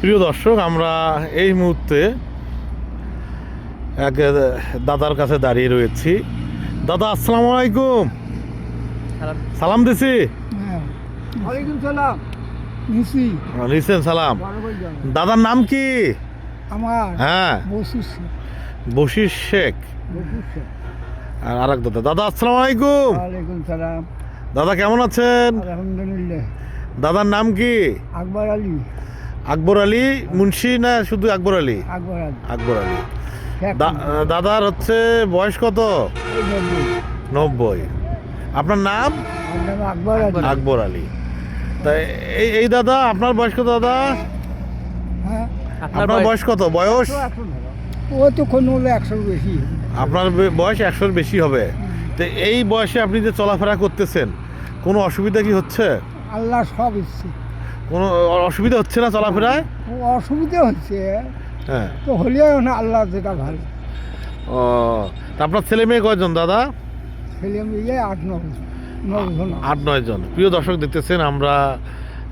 প্রিয় দর্শক আমরা এই মুহূর্তে এক দাদার কাছে দাঁড়িয়ে রয়েছি। দাদা আসসালাম আলাইকুম। সালাম। দিছি। হ্যাঁ। সালাম। নিছেন সালাম। ভাই যান। দাদার নাম কি? আমার। হ্যাঁ। বশির শেখ। আর আরেক দাদা। দাদা আসসালাম আলাইকুম। দাদা কেমন আছেন? আলহামদুলিল্লাহ। দাদার নাম কি? আকবর আলী। আকবর আলী মুন্সি না শুধু আকবর আলী? আকবর আলী। আকবর আলী। দা- দাদার হচ্ছে বয়স কত? নব্বই। আপনার নাম? আকবর আলী। তা এই এই দাদা আপনার বয়স কত দাদা? হ্যাঁ? আপনার বয়স? কত? বয়স? ও তো কোন একশোর বেশি। আপনার বয়স একশোর বেশি হবে। তো এই বয়সে আপনি যে চলাফেরা করতেছেন কোনো অসুবিধা কি হচ্ছে? আল্লাহ সব ইচ্ছে। কোনো অসুবিধা হচ্ছে না চলাফেরায়? ও অসুবিধা হচ্ছে। হ্যাঁ। তো হলেও না আল্লাহ যেটা ভালো। ও তা আপনার ছেলে মেয়ে কয়জন দাদা? ছেলে মিলে আট নয় নজন আট নয় জন। প্রিয় দর্শক দেখতেছেন আমরা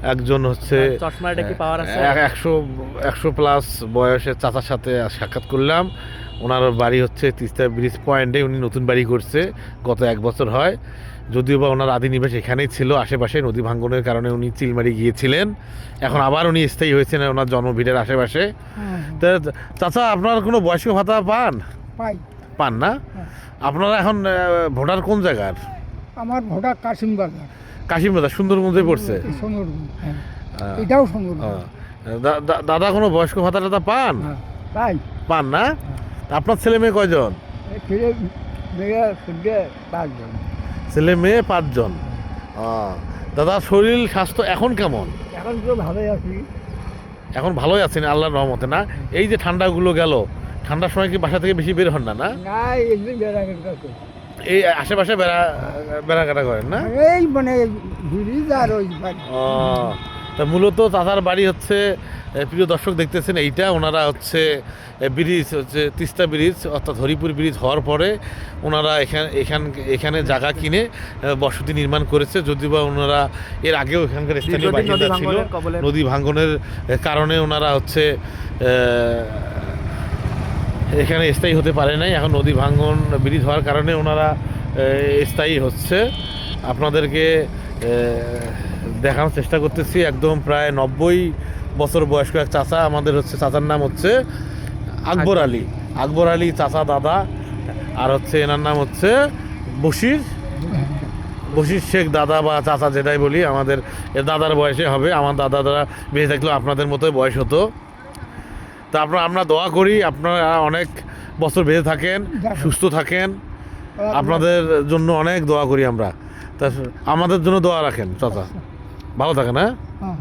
একজন হচ্ছে চশমাটা কি পাওয়ার আছে? এক- একশো একশো প্লাস বয়সের চাচার সাথে সাক্ষাৎ করলাম। ওনার বাড়ি হচ্ছে তিস্তা ব্রিজ পয়েন্টে উনি নতুন বাড়ি করছে গত এক বছর হয়। যদিও বা ওনার আদি নিবাস এখানেই ছিল আশেপাশে নদী ভাঙ্গনের কারণে উনি চিলমারি গিয়েছিলেন। এখন আবার উনি স্থায়ী হয়েছেন ওনার জন্মভিটের আশেপাশে। হ্যাঁ, তা চাচা আপনার কোনো বয়স্ক ভাতা পান? পান না? হ্যাঁ। আপনারা এখন ভোটার কোন জায়গার? আমার ভোটার কাশিম বাজার কাশিম দাদা সুন্দরগঞ্জে পড়ছে হ্যাঁ। এটাও দাদা কোনো বয়স্ক ভাতা টাতা পান? পান না? আপনার ছেলে মেয়ে কয়জন? এই ছেলে মেয়ে পাঁচজন। ছেলে মেয়ে পাঁচজন দাদার শরীর স্বাস্থ্য এখন কেমন? এখন তো ভালোই আছি এখন ভালোই আছেন আল্লাহর রহমতে না? এই যে ঠান্ডাগুলো গেল ঠান্ডার সময় কি বাসা থেকে বেশি বের হন না না? এই আশেপাশে বেড়া বেড়াকাটা করেন না? এই মানে আর ওই ও, তা মূলত চাচার বাড়ি হচ্ছে প্রিয় দর্শক দেখতেছেন এইটা ওনারা হচ্ছে ব্রিজ হচ্ছে তিস্তা ব্রিজ অর্থাৎ হরিপুর ব্রিজ হওয়ার পরে ওনারা এখানে এখান এখানে জায়গা কিনে বসতি নির্মাণ করেছে যদিও বা ওনারা এর আগেও এখানকার স্থানীয় নদী বাসিন্দা ছিল। নদী ভাঙ্গনের কারণে ওনারা হচ্ছে এখানে স্থায়ী হতে পারে নাই। এখন নদী ভাঙ্গন ব্রিজ হওয়ার কারণে ওনারা স্থায়ী হচ্ছে। আপনাদেরকে দেখানোর চেষ্টা করতেছি একদম প্রায় নব্বই বছর বয়স্ক এক চাচা আমাদের হচ্ছে চাচার নাম হচ্ছে আকবর আলী। আকবর আলী চাচা দাদা আর হচ্ছে এনার নাম হচ্ছে বশির। বশির শেখ দাদা বা চাচা যেটাই বলি আমাদের দাদার বয়সে হবে আমার দাদা দাদা বেঁচে থাকলেও আপনাদের মতোই বয়স হতো। তা আপনার আমরা দোয়া করি আপনারা অনেক বছর বেঁচে থাকেন সুস্থ থাকেন। আপনাদের জন্য অনেক দোয়া করি আমরা। তা আমাদের জন্য দোয়া রাখেন চাচা। ভালো থাকেন হ্যাঁ? হ্যাঁ